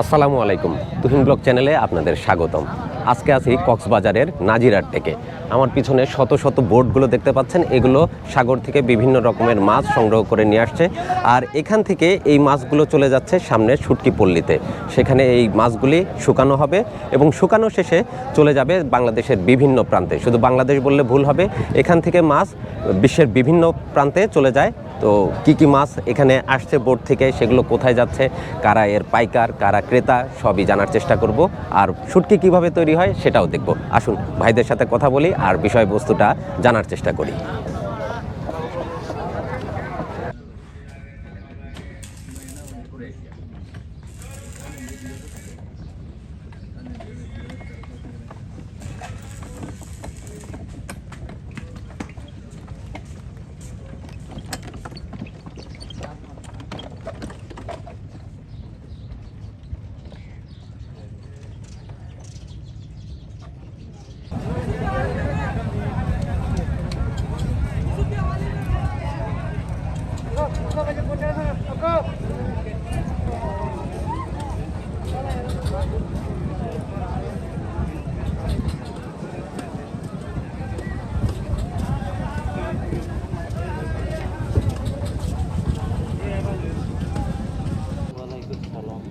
আসসালামু আলাইকুম তুহিন ব্লক চ্যানেলে আপনাদের স্বাগতম। আজকে আছি কক্সবাজারের নাজিরার থেকে। আমার পিছনে শত শত বোটগুলো দেখতে পাচ্ছেন। এগুলো সাগর থেকে বিভিন্ন রকমের মাছ সংগ্রহ করে নিয়ে আসছে। আর এখান থেকে এই মাছগুলো চলে যাচ্ছে সামনের শুটকি পল্লীতে সেখানে এই মাছগুলি শুকানো হবে এবং শুকানো শেষে চলে যাবে বাংলাদেশের বিভিন্ন প্রান্তে। শুধু বাংলাদেশ বললে ভুল হবে, এখান থেকে মাছ বিশ্বের বিভিন্ন প্রান্তে চলে যায়। তো কি কি মাছ এখানে আসছে, বোট থেকে, সেগুলো কোথায় যাচ্ছে, কারা এর পাইকার, কারা ক্রেতা, সবই জানার চেষ্টা করব। আর শুটকি কীভাবে তৈরি হয় সেটাও দেখব। আসুন, ভাইদের সাথে কথা বলি। আর বিষয়বস্তুটা জানার চেষ্টা করি।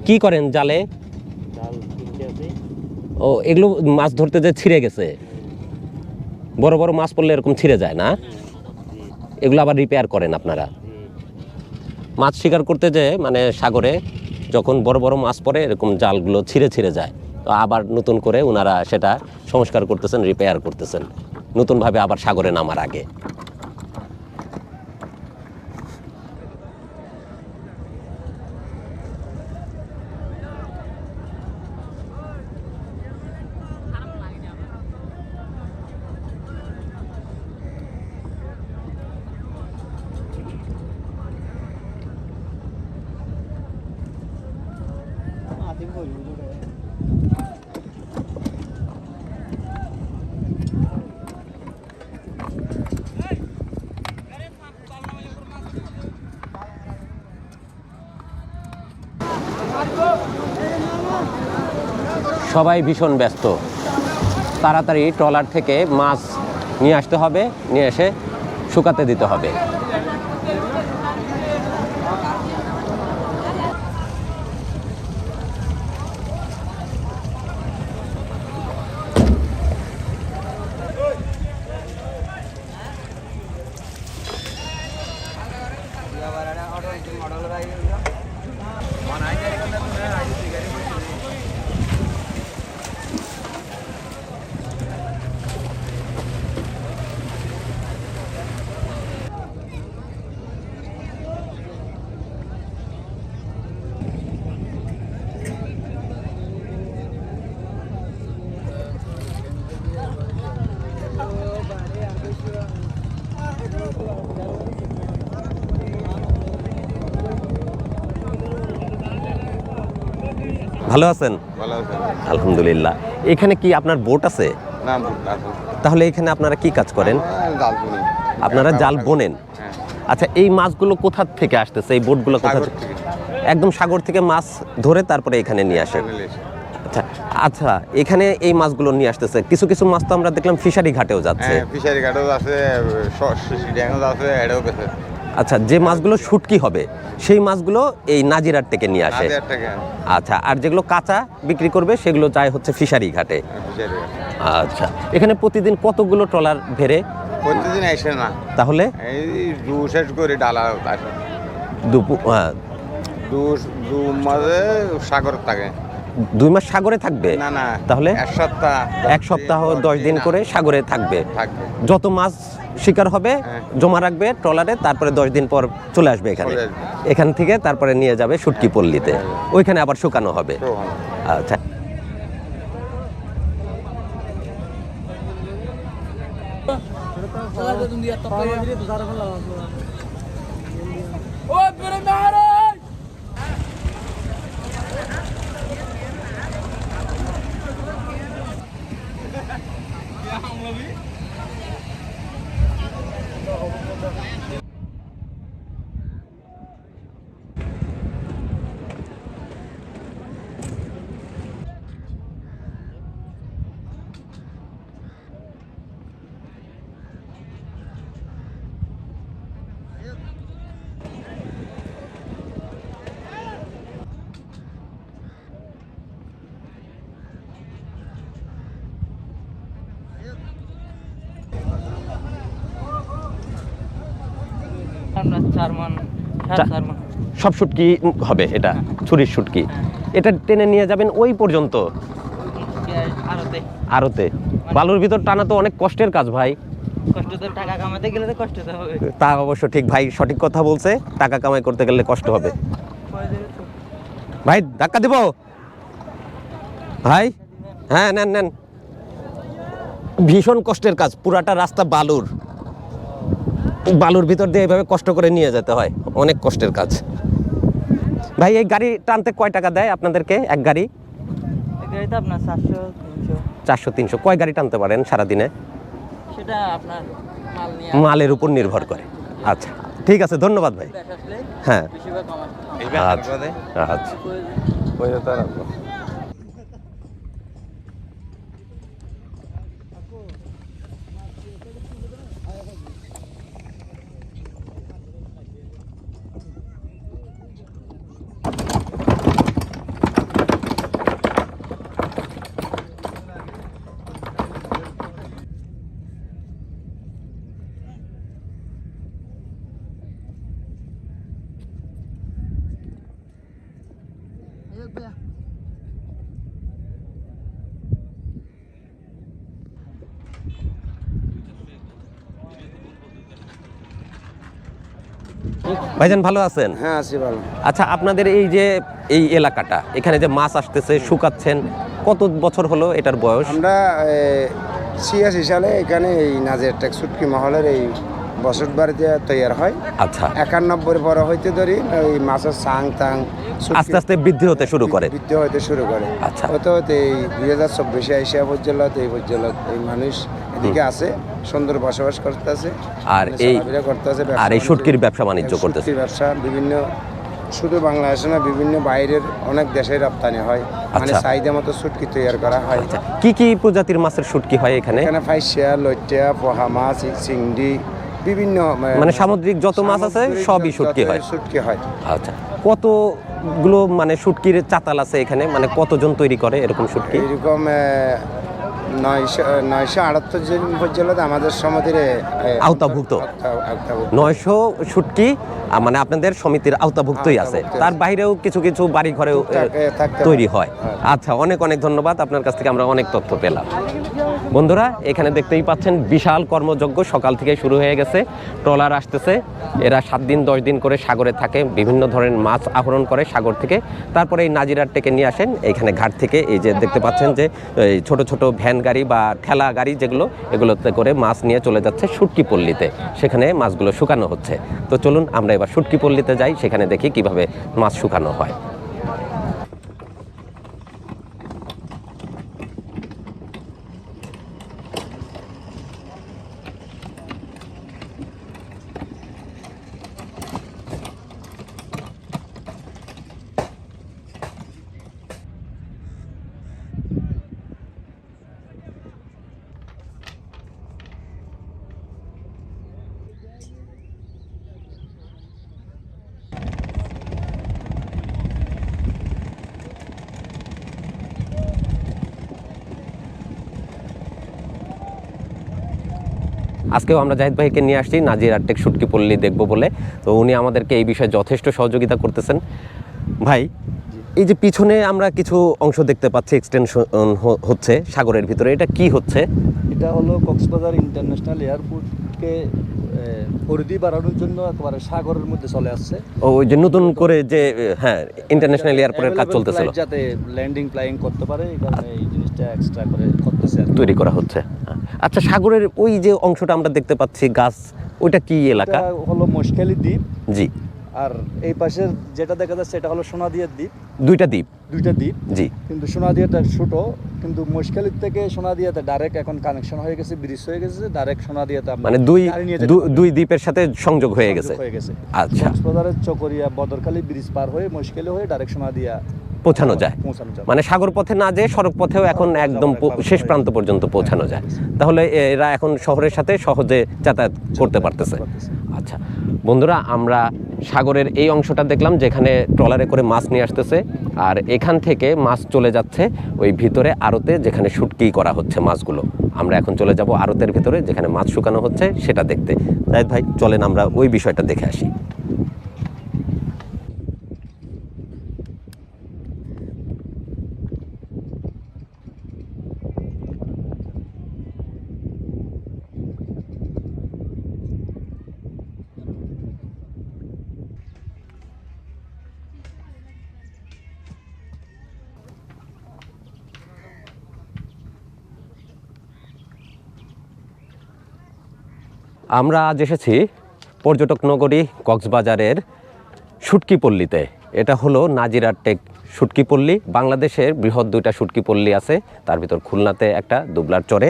কি করেন জালে? ও এগুলো মাছ ধরতে যে ছিঁড়ে গেছে। বড় বড় মাছ পড়লে এরকম ছিঁড়ে যায় না? এগুলো আবার রিপেয়ার করেন আপনারা। মাছ শিকার করতে যে মানে সাগরে যখন বড় বড় মাছ পড়ে এরকম জালগুলো ছিঁড়ে ছিঁড়ে যায়। তো আবার নতুন করে ওনারা সেটা সংস্কার করতেছেন রিপেয়ার করতেছেন। নতুনভাবে আবার সাগরে নামার আগে। সবাই ভীষণ ব্যস্ত। তাড়াতাড়ি ট্রলার থেকে মাছ নিয়ে আসতে হবে, নিয়ে এসে শুকাতে দিতে হবে। ভালো আছেন? আলহামদুলিল্লাহ। এখানে কি আপনার বোট আছে? না আছে। তাহলে এখানে আপনারা কি কাজ করেন? আপনারা জাল বোনেন? হ্যাঁ। আচ্ছা এই মাছগুলো কোথা থেকে আসতেছে? এই বোটগুলো কোথা থেকে? একদম সাগর থেকে মাছ ধরে তারপরে এখানে নিয়ে আসেন। আচ্ছা আচ্ছা এখানে এই মাছগুলো নিয়ে আসতেছে। কিছু কিছু মাছ তো আমরা দেখলাম ফিশারি ঘাটেও যাচ্ছে। হ্যাঁ ফিশারি ঘাটও আছে সিডিয়াংও আছে এটাও গেছে। আচ্ছা যে মাছগুলো শুটকি হবে সেই মাছগুলো এই নাজিরার থেকে নিয়ে আসে। আচ্ছা আর যেগুলো কাঁচা বিক্রি করবে সেগুলো যায় হচ্ছে ফিশারি ঘাটে। আচ্ছা এখানে প্রতিদিন কতগুলো ট্রলার ভেড়ে? প্রতিদিন আসে না। তাহলে? এই দু শেষ করে ডালা আসে। দুপুর আহ, দু দু মাঝে সাগর থাকে। দুই মাস সাগরে থাকবে? না না তাহলে? এক সপ্তাহ এক সপ্তাহ দশ দিন করে সাগরে থাকবে। থাকবে। যত মাছ শিকার হবে জমা রাখবে ট্রলারে তারপরে দশ দিন পর চলে আসবে এখানে। এখান থেকে তারপরে নিয়ে যাবে সুটকি পল্লীতে। ওইখানে আবার শুকানো হবে। আচ্ছা। Yeah, I'm. ちょっと早いな。সব শুটকি হবে এটা ছুরির শুটকি। এটা টেনে নিয়ে যাবেন ওই পর্যন্ত? আরতে। বালুর ভিতর টানা তো অনেক কষ্টের কাজ ভাই। টাকা কামাতে গেলে তো কষ্ট হবে। তা অবশ্য ঠিক ভাই সঠিক কথা বলছে। টাকা কামাই করতে গেলে কষ্ট হবে। ভাই ধাক্কা দিব? ভাই হ্যাঁ নেন নেন। ভীষণ কষ্টের কাজ পুরাটা রাস্তা বালুর। বালুর ভিতর দিয়ে এইভাবে কষ্ট করে নিয়ে যেতে হয়। অনেক কষ্টের কাজ। ভাই এই গাড়ি টানতে কয় টাকা দেয় আপনাদেরকে এক গাড়ি? চারশো তিনশো। চারশো তিনশো। কয় গাড়ি টানতে পারেন সারাদিনে? সেটা আপনার মালের উপর নির্ভর করে। আচ্ছা ঠিক আছে ধন্যবাদ ভাই। হ্যাঁ। আমার আচ্ছা ভাইজান ভালো আছেন? হ্যাঁ আছি ভালো। আচ্ছা আপনাদের এই যে এই এলাকাটা এখানে যে মাছ আসতেছে শুকাচ্ছেন কত বছর হলো এটার বয়স? আমরা ছিয়াশি সালে এখানে এই নাজের টেক সুটকি মহলের এই বসত বাড়িতে তৈরি হয়। আচ্ছা। একানব্বই পর হইতে ধরি এই মাছের সাং তাং আস্তে আস্তে বৃদ্ধি হতে শুরু করে। বৃদ্ধি হইতে শুরু করে। আচ্ছা। হতে হতে এই দুই হাজার চব্বিশে এশিয়া পর্যন্ত এই পর্যন্ত এই মানুষ এদিকে আছে সুন্দর বসবাস করতেছে। আর এই করতেছে আর এই শুটকির ব্যবসা বাণিজ্য করতেছে। ব্যবসা বিভিন্ন শুধু বাংলাদেশে না বিভিন্ন বাইরের অনেক দেশে রপ্তানি হয়। মানে আচ্ছা। চাহিদা মতো শুটকি তৈরি করা হয়। আচ্ছা। কি কি প্রজাতির মাছের শুটকি হয় এখানে? এখানে ফাইসিয়া লইটিয়া পোহা মাছ চিংড়ি বিভিন্ন মানে সামুদ্রিক যত মাছ আছে সবই শুটকি হয়। শুটকি হয়। আচ্ছা। কতগুলো মানে শুটকির চাতাল আছে এখানে? মানে কতজন তৈরি করে এরকম শুটকি? এরকম নয়শো নয়শো আটাত্তর জন পর্যন্ত আমাদের এ, আওতাভুক্ত। নয়শো শুটকি মানে আপনাদের সমিতির আওতাভুক্তই আছে। তার বাইরেও কিছু কিছু বাড়ি ঘরেও তৈরি হয়। হ্যাঁ। আচ্ছা অনেক অনেক ধন্যবাদ। আপনার কাছ থেকে আমরা অনেক তথ্য পেলাম। বন্ধুরা এখানে দেখতেই পাচ্ছেন বিশাল কর্মযজ্ঞ সকাল থেকে শুরু হয়ে গেছে। ট্রলার আসতেছে। এরা সাত দিন দশ দিন করে সাগরে থাকে। বিভিন্ন ধরনের মাছ আহরণ করে সাগর থেকে। তারপরে এই নাজিরার টেকে নিয়ে আসেন। এখানে ঘাট থেকে এই যে দেখতে পাচ্ছেন যে এই ছোট ছোট ভ্যান গাড়ি বা ঠেলা গাড়ি যেগুলো এগুলোতে করে মাছ নিয়ে চলে যাচ্ছে শুটকি পল্লীতে। সেখানে মাছগুলো শুকানো হচ্ছে। তো চলুন আমরা এবার শুটকি পল্লীতে যাই সেখানে দেখি কীভাবে মাছ শুকানো হয়। আজকেও আমরা জাহিদ ভাইকে নিয়ে আসছি, নাজির আর্টেক শুটকি পল্লী দেখব বলে। তো উনি আমাদেরকে এই বিষয়ে যথেষ্ট সহযোগিতা করতেছেন। ভাই, এই যে পিছনে আমরা কিছু অংশ দেখতে পাচ্ছি এক্সটেনশন হচ্ছে সাগরের ভিতরে। এটা কি হচ্ছে? এটা হলো কক্সবাজার ইন্টারন্যাশনাল এয়ারপোর্টকে পরিধি বাড়ানোর জন্য একেবারে সাগরের মধ্যে চলে আসছে। ও ওই যে নতুন করে যে হ্যাঁ ইন্টারন্যাশনাল এয়ারপোর্টের কাজ চলতেছিল। যাতে ল্যান্ডিং ফ্লাইং করতে পারে এই কারণে এই জিনিসটা এক্সট্রা করে করতেছে তৈরি করা হচ্ছে। আচ্ছা সাগরের ওই যে অংশটা আমরা দেখতে পাচ্ছি গাছ ওইটা কি এলাকা? হলো মশখালি দ্বীপ। জি। আর এই পাশের যেটা দেখা যাচ্ছে এটা হলো সোনাদিয়ার দ্বীপ। দুইটা দ্বীপ। দুইটা দ্বীপ। জি। কিন্তু সোনাদিয়াটা ছোট কিন্তু মশখালির থেকে সোনাদিয়াতে ডাইরেক্ট এখন কানেকশন হয়ে গেছে ব্রিজ হয়ে গেছে ডাইরেক্ট সোনাদিয়াতে মানে দুই। দুই দ্বীপের সাথে সংযোগ হয়ে গেছে। হয়ে গেছে। আচ্ছা। কক্সবাজারের চকরিয়া বদরখালী ব্রিজ পার হয়ে মশখালি হয়ে ডাইরেক্ট সোনাদিয়া পৌঁছানো যায়। মানে সাগর পথে না যেয়ে সড়ক পথেও এখন একদম শেষ প্রান্ত পর্যন্ত পৌঁছানো যায়। তাহলে এরা এখন শহরের সাথে সহজে যাতায়াত করতে পারতেছে। আচ্ছা বন্ধুরা, আমরা সাগরের এই অংশটা দেখলাম যেখানে ট্রলারে করে মাছ নিয়ে আসতেছে, আর এখান থেকে মাছ চলে যাচ্ছে ওই ভিতরে আড়তে যেখানে শুটকি করা হচ্ছে মাছগুলো। আমরা এখন চলে যাব আড়তের ভিতরে যেখানে মাছ শুকানো হচ্ছে সেটা দেখতে। তাই ভাই, চলেন আমরা ওই বিষয়টা দেখে আসি। আমরা আজ এসেছি পর্যটক নগরী কক্সবাজারের শুটকি পল্লীতে এটা হলো নাজিরার টেক শুটকি পল্লী বাংলাদেশের বৃহৎ দুইটা শুটকি পল্লী আছে, তার ভিতর খুলনাতে একটা, দুবলার চরে,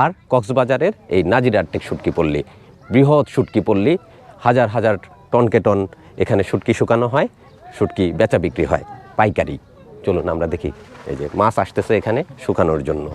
আর কক্সবাজারের এই নাজিরার টেক শুটকি পল্লী বৃহৎ শুটকি পল্লী হাজার হাজার টনকে টন এখানে শুটকি শুকানো হয়, শুটকি বেচা বিক্রি হয়, পাইকারি। চলুন আমরা দেখি, এই যে মাছ আসতেছে এখানে শুকানোর জন্য।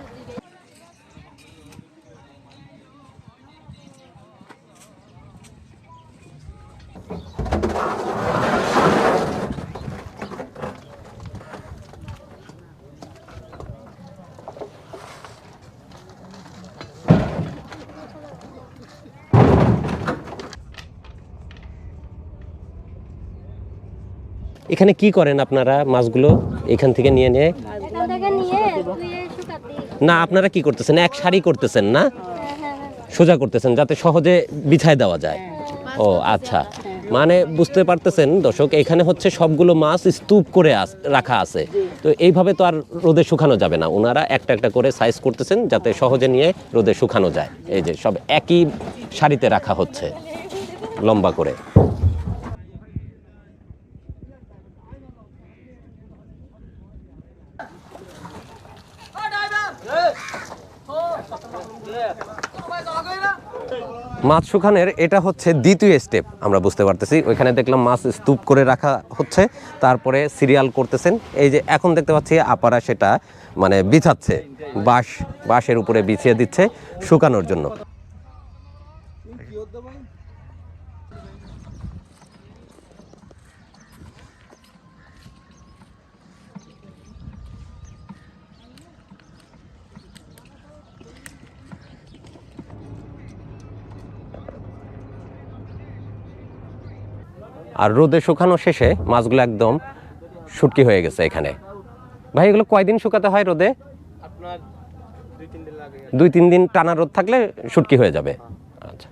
এখানে কি করেন আপনারা মাছগুলো এখান থেকে নিয়ে নিয়ে? না আপনারা কি করতেছেন? এক সারি করতেছেন না। সোজা করতেছেন যাতে সহজে বিছায় দেওয়া যায়। ও আচ্ছা। মানে বুঝতে পারতেছেন দর্শক এখানে হচ্ছে সবগুলো মাছ স্তূপ করে রাখা আছে। তো এইভাবে তো আর রোদে শুকানো যাবে না। ওনারা একটা একটা করে সাইজ করতেছেন যাতে সহজে নিয়ে রোদে শুকানো যায়। এই যে সব একই সারিতে রাখা হচ্ছে লম্বা করে। মাছ শুকানের এটা হচ্ছে দ্বিতীয় স্টেপ আমরা বুঝতে পারতেছি। ওইখানে দেখলাম মাছ স্তূপ করে রাখা হচ্ছে, তারপরে সিরিয়াল করতেছেন। এই যে এখন দেখতে পাচ্ছি আপারা সেটা মানে বিছাচ্ছে, বাঁশ, বাঁশের উপরে বিছিয়ে দিচ্ছে শুকানোর জন্য। আর রোদে শুকানো শেষে মাছগুলো একদম শুটকি হয়ে গেছে এখানে। ভাই এগুলো কয়দিন শুকাতে হয় রোদে? দুই তিন দিন টানা রোদ থাকলে শুটকি হয়ে যাবে। আচ্ছা।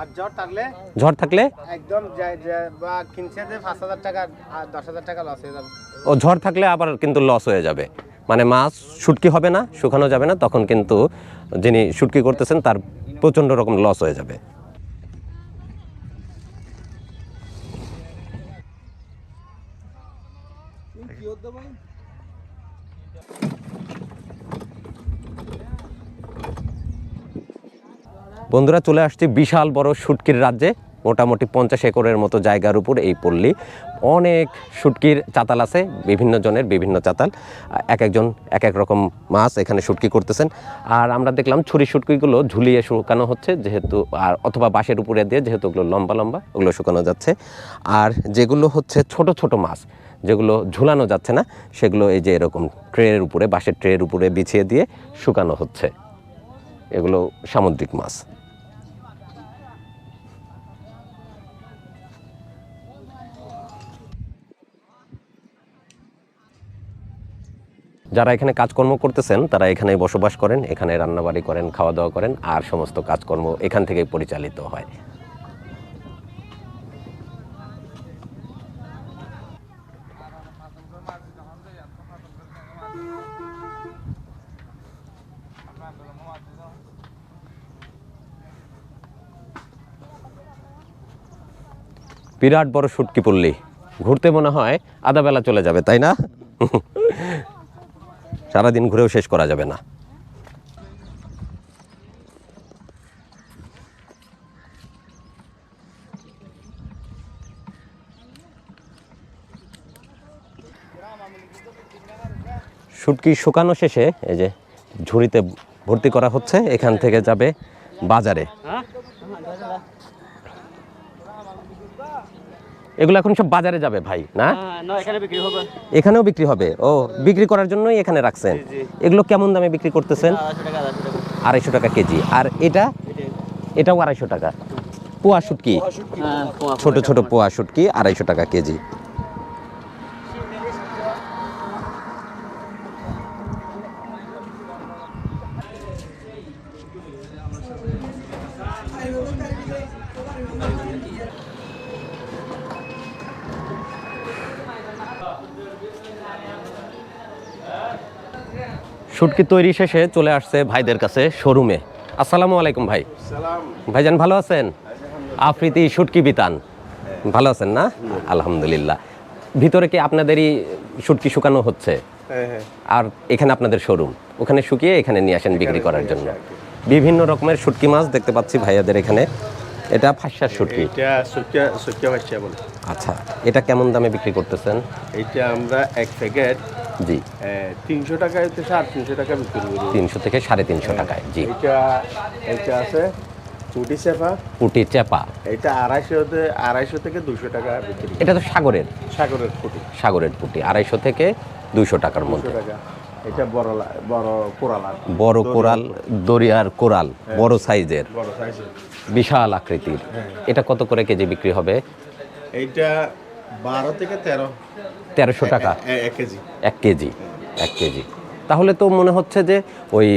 আর জ্বর থাকলে? ঝড় থাকলে? একদম যায় যায় বা কিনছে যে পাঁচ হাজার টাকা আর দশ হাজার টাকা লস হয়ে যাবে। ও ঝড় থাকলে আবার কিন্তু লস হয়ে যাবে। মানে মাছ শুটকি হবে না শুকানো যাবে না তখন কিন্তু যিনি শুটকি করতেছেন তার প্রচণ্ড রকম লস হয়ে যাবে। বন্ধুরা চলে আসছি বিশাল বড় শুটকির রাজ্যে, মোটামুটি পঞ্চাশ একরের মতো জায়গার উপর এই পল্লী। অনেক শুটকির চাতাল আছে, বিভিন্ন জনের বিভিন্ন চাতাল। এক একজন এক এক রকম মাছ এখানে শুটকি করতেছেন। আর আমরা দেখলাম ছুরি শুটকিগুলো ঝুলিয়ে শুকানো হচ্ছে, যেহেতু, আর অথবা বাঁশের উপরে দিয়ে যেহেতু ওগুলো লম্বা লম্বা, ওগুলো শুকানো যাচ্ছে। আর যেগুলো হচ্ছে ছোট ছোট মাছ, যেগুলো ঝুলানো যাচ্ছে না, সেগুলো এই যে এরকম ট্রের উপরে, বাঁশের ট্রের উপরে বিছিয়ে দিয়ে শুকানো হচ্ছে। এগুলো সামুদ্রিক মাছ। যারা এখানে কাজকর্ম করতেছেন, তারা এখানে বসবাস করেন, এখানে রান্নাবাড়ি করেন খাওয়া দাওয়া করেন, আর সমস্ত কাজকর্ম এখান থেকেই পরিচালিত হয়। বিরাট বড় শুটকি পল্লী। ঘুরতে মনে হয় আধা বেলা চলে যাবে, তাই না? সারাদিন ঘুরেও শেষ করা যাবে না। শুটকি শুকানো শেষে এই যে ঝুড়িতে ভর্তি করা হচ্ছে, এখান থেকে যাবে বাজারে। এগুলো এখন সব বাজারে যাবে ভাই না? এখানেও বিক্রি হবে? ও বিক্রি করার জন্যই এখানে রাখছেন? এগুলো কেমন দামে বিক্রি করতেছেন? আড়াইশো টাকা কেজি। আর এটা? এটাও আড়াইশো টাকা। পোয়া শুটকি? হ্যাঁ ছোট ছোট পোয়া শুটকি আড়াইশো টাকা কেজি। শুটকি তৈরি শেষে চলে আসছে ভাইদের কাছে শোরুমে। আসসালামু আলাইকুম ভাই। ভাইজান ভালো আছেন? আফ্রিতি শুটকি বিতান। ভালো আছেন না? আলহামদুলিল্লাহ। ভিতরে কি আপনাদেরই শুটকি শুকানো হচ্ছে? আর এখানে আপনাদের শোরুম। ওখানে শুকিয়ে এখানে নিয়ে আসেন বিক্রি করার জন্য। বিভিন্ন রকমের শুটকি মাছ দেখতে পাচ্ছি ভাইয়াদের এখানে। এটা ফাঁসার শুটকি আচ্ছা এটা কেমন দামে বিক্রি করতেছেন? এটা আমরা এক প্যাকেট জি। তিনশো টাকা হচ্ছে সাড়ে তিনশো টাকা বিক্রি করি। তিনশো থেকে সাড়ে তিনশো টাকায় জি। এটা এটা আছে পুটি সেফা পুটি চেপা। এটা আড়াইশো আড়াইশো থেকে দুশো টাকা বিক্রি এটা তো সাগরের। সাগরের পুটি সাগরের পুটি আড়াইশো থেকে দুইশো টাকার মধ্যে। এটা বড় বড় কোরালা বড় কোরাল দরিয়ার কোরাল বড় সাইজের। বড় সাইজের। বিশাল আকৃতির। এটা কত করে কেজি বিক্রি হবে? এইটা বারো থেকে তেরো। তেরোশো টাকা। এক কেজি। এক কেজি এক কেজি। তাহলে তো মনে হচ্ছে যে ওই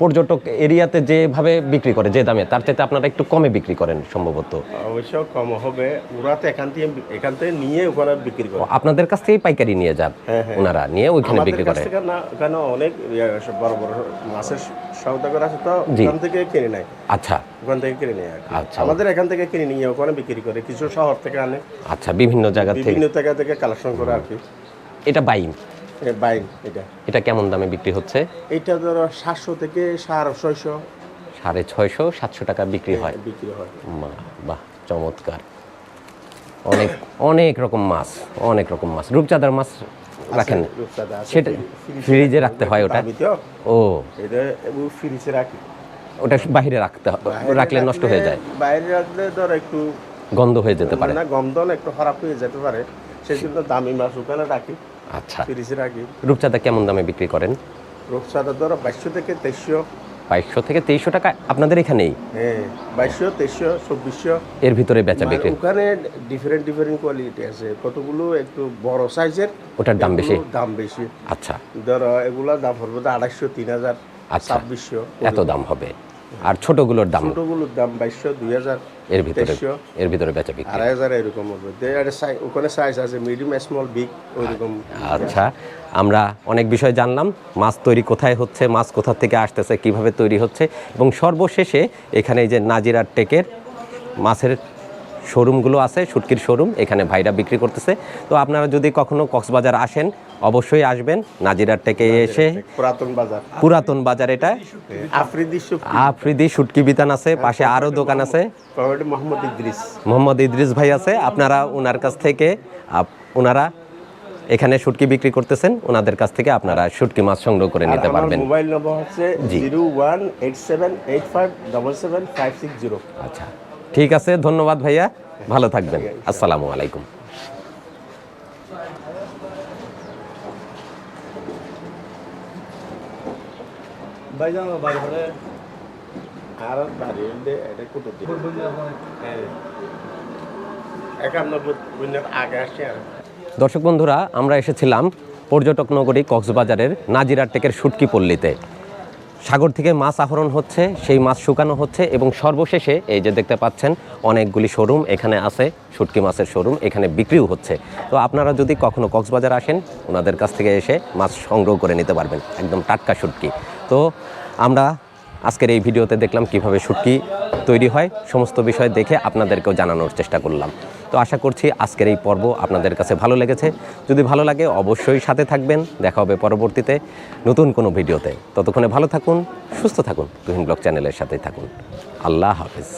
পর্যটক এরিয়াতে যেভাবে বিক্রি করে যে দামে তার চাইতে আপনারা একটু কমে বিক্রি করেন সম্ভবত। অবশ্য কম হবে। ওরা তো এখান থেকে এখান থেকে নিয়ে ওখানে বিক্রি করে। আপনাদের কাছ থেকেই পাইকারি নিয়ে যান হ্যাঁ, হ্যাঁ। ওনারা নিয়ে ওইখানে বিক্রি করে। না ওখানে অনেক বড় বড় মাছের সৌদাগর আছে তো ওখান থেকে কিনে নেয়। আচ্ছা। ওখান থেকে কিনে নেয় আচ্ছা। আমাদের এখান থেকে কিনে নিয়ে ওখানে বিক্রি করে কিছু শহর থেকে আনে। আচ্ছা বিভিন্ন জায়গা থেকে। বিভিন্ন জায়গা থেকে কালেকশন করে আর কি। এটা বাইম এ বাইন এটা। এটা কেমন দামে বিক্রি হচ্ছে? এইটা ধরো সাতশো থেকে সাড়ে ছয়শো। সাড়ে ছয়শো সাতশো টাকা বিক্রি হয় বিক্রি হয়। বাহ চমৎকার। অনেক অনেক রকম মাছ অনেক রকম মাছ। রূপচাঁদার মাছ রাখেন সেটা ফ্রিজে রাখতে হয় ওটা? ও। ফ্রিজে রাখি। ওটা বাইরে রাখতে হবে রাখলে নষ্ট হয়ে যায়। বাইরে রাখলে ধর একটু গন্ধ হয়ে যেতে পারে। না গন্ধ একটু খারাপ হয়ে যেতে পারে। সেই জন্য দামি মাছ ওখানে রাখি আচ্ছা। ফ্রিজে রাখি। রূপচাঁদা কেমন দামে বিক্রি করেন? রূপচাঁদা ধরো বাইশশো থেকে তেইশশো। বাইশশো থেকে তেইশশো টাকা আপনাদের এখানেই। হ্যাঁ বাইশশো তেইশশো চব্বিশশো। এর ভিতরে বেচা মানে বিক্রি। ওখানে ডিফারেন্ট ডিফারেন্ট কোয়ালিটি আছে। কতগুলো একটু বড় সাইজের ওটার দাম বেশি? দাম বেশি। আচ্ছা। ধরো এগুলা দাম পড়বে আড়াইশো তিন হাজার আচ্ছা। ছাব্বিশশো। এত দাম হবে। আর ছোটগুলোর দাম ছোটগুলোর দাম বাইশশো দুই হাজার এর ভিতরে এর ভিতরে বেচা বিক্রি। আড়াই হাজার এরকম ওখানে সাইজ আছে মিডিয়াম স্মল বিগ ওইরকম। আচ্ছা আমরা অনেক বিষয় জানলাম। মাছ তৈরি কোথায় হচ্ছে মাছ কোথা থেকে আসতেছে কীভাবে তৈরি হচ্ছে এবং সর্বশেষে এখানে এই যে নাজিরার টেকের মাছের শোরুমগুলো আছে শুটকির শোরুম এখানে ভাইরা বিক্রি করতেছে। তো আপনারা যদি কখনো কক্সবাজার আসেন অবশ্যই আসবেন। নাজিরার থেকে এসে পুরাতন বাজার। পুরাতন বাজার এটা। আফ্রিদি আফ্রিদি শুটকি বিতান আছে পাশে আরও দোকান আছে। মোহাম্মদ ইদ্রিস। মোহাম্মদ ইদ্রিস ভাই আছে আপনারা ওনার কাছ থেকে ওনারা এখানে শুটকি বিক্রি করতেছেন ওনাদের কাছ থেকে আপনারা শুটকি মাছ সংগ্রহ করে নিতে পারবেন। মোবাইল নম্বর হচ্ছে zero one eight seven eight five double seven five six zero. আচ্ছা। ঠিক আছে ধন্যবাদ ভাইয়া। ভালো থাকবেন। আসসালামু আলাইকুম। ভাইজান বাড়ি ঘরে আর বাড়ি এটা কত দিন হ্যাঁ। দর্শক বন্ধুরা আমরা এসেছিলাম পর্যটক নগরী কক্সবাজারের নাজিরার টেকের শুটকি পল্লীতে। সাগর থেকে মাছ আহরণ হচ্ছে, সেই মাছ শুকানো হচ্ছে এবং সর্বশেষে এই যে দেখতে পাচ্ছেন, অনেকগুলি শোরুম এখানে আছে, শুটকি মাছের শোরুম এখানে বিক্রিও হচ্ছে। তো আপনারা যদি কখনো কক্সবাজার আসেন, ওনাদের কাছ থেকে এসে মাছ সংগ্রহ করে নিতে পারবেন, একদম টাটকা শুটকি। তো আমরা আজকের এই ভিডিওতে দেখলাম কীভাবে শুটকি তৈরি হয়, সমস্ত বিষয় দেখে আপনাদেরকেও জানানোর চেষ্টা করলাম। তো আশা করছি আজকের এই পর্ব আপনাদের কাছে ভালো লেগেছে। যদি ভালো লাগে, অবশ্যই সাথে থাকবেন। দেখা হবে পরবর্তীতে নতুন কোনো ভিডিওতে। ততক্ষণে ভালো থাকুন, সুস্থ থাকুন। তুহিন ব্লগ চ্যানেলের সাথেই থাকুন। আল্লাহ হাফিজ।